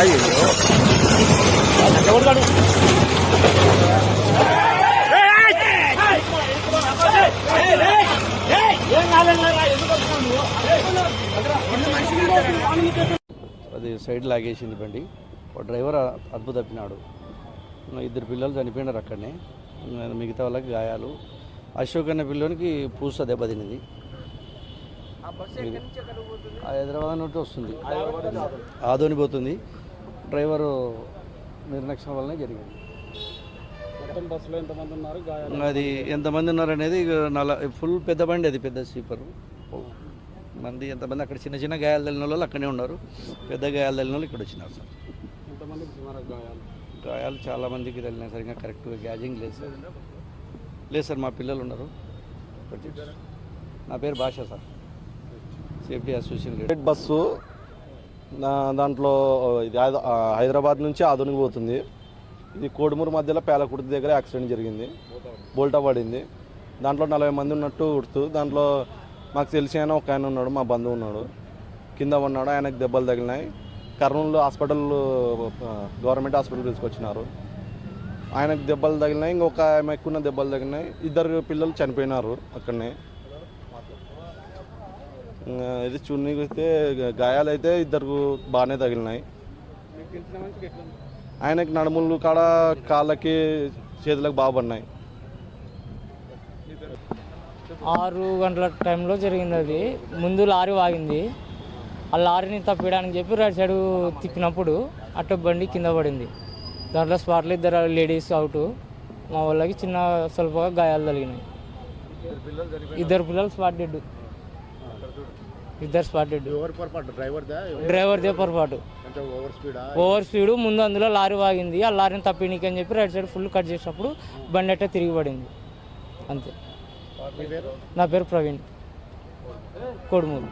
అయ్యో ఎవరు అది సైడ్ లాగేసింది బండి. డ్రైవర్ అద్భుత తప్పినాడు. ఇద్దరు పిల్లలు చనిపోయినారు అక్కడనే. మిగతా వాళ్ళకి గాయాలు. అశోక్ అనే పిల్లోనికి పూస దెబ్బతిన్నది హైదరాబాద్ నుండి వస్తుంది. ఆదోని పోతుంది. డ్రైవరు నిర్లక్ష్యం వల్లనే జరిగింది. ఎంతమంది ఉన్నారు? ఇంకా అది ఎంతమంది ఉన్నారనేది ఇక నల ఫుల్ పెద్ద బండి అది పెద్ద స్లీపర్ మంది ఎంతమంది అక్కడ చిన్న చిన్న గాయాలు తెలిసిన వాళ్ళు అక్కడే ఉన్నారు. పెద్ద గాయాలు తెలిసిన వాళ్ళు ఇక్కడ వచ్చినారు సార్. గాయాలు? చాలా మందికి తెలియదు సరిగ్గా కరెక్ట్గా గ్యాజింగ్ లేదు సార్. లేదు సార్ మా పిల్లలు ఉన్నారు. నా పేరు Basha sir. Safety association leader. Bus దాంట్లో ఇది హైదరాబాద్ నుంచి ఆధునిక పోతుంది. ఇది కోడుమూరు మధ్యలో పేలకుర్తి దగ్గర యాక్సిడెంట్ జరిగింది. బోల్టా పడింది. దాంట్లో నలభై మంది ఉన్నట్టు ఉడుతూ దాంట్లో మాకు తెలిసి ఆయన ఒక ఆయన ఉన్నాడు మా బంధువు ఉన్నాడు. కింద ఉన్నాడు ఆయనకు దెబ్బలు తగిలినాయి. కర్నూలు హాస్పిటల్ గవర్నమెంట్ హాస్పిటల్ తీసుకొచ్చినారు. ఆయనకు దెబ్బలు తగిలినాయి ఇంకొక ఆమె ఎక్కువ దెబ్బలు తగిలినాయి. ఇద్దరు పిల్లలు చనిపోయినారు అక్కడనే. ఇది చున్నీకి అయితే గాయాలు అయితే ఇద్దరు బాగానే తగిలినాయి. ఆయనకి నడుములు కాడ కాళ్ళకి చేతులకు బాగా పడినాయి. ఆరు గంటల టైంలో జరిగింది అది. ముందు లారీ వాగింది. ఆ లారీని తప్పిడానికి చెప్పి రైట్ సైడ్ తిప్పినప్పుడు అటు బండి కింద పడింది. దాంట్లో స్పాట్లో ఇద్దరు లేడీస్ అవుట్. మా వాళ్ళకి చిన్న స్వల్పగా గాయాలు తగిలినాయి. ఇద్దరు పిల్లలు స్పాట్ డెడ్. ఇద్దరు స్పాట్ డెడ్ ఎవరి పొరపాటు? డ్రైవర్దా? పొరపాటు. ఓవర్ స్పీడా? ముందు అందులో లారీ వాగింది. ఆ లారీని తప్పినీకి అని చెప్పి రైట్ సైడ్ ఫుల్ కట్ చేసినప్పుడు బండి అట్టే తిరిగి పడింది. అంతే. నా పేరు ప్రవీణ్. కొడుమూరు.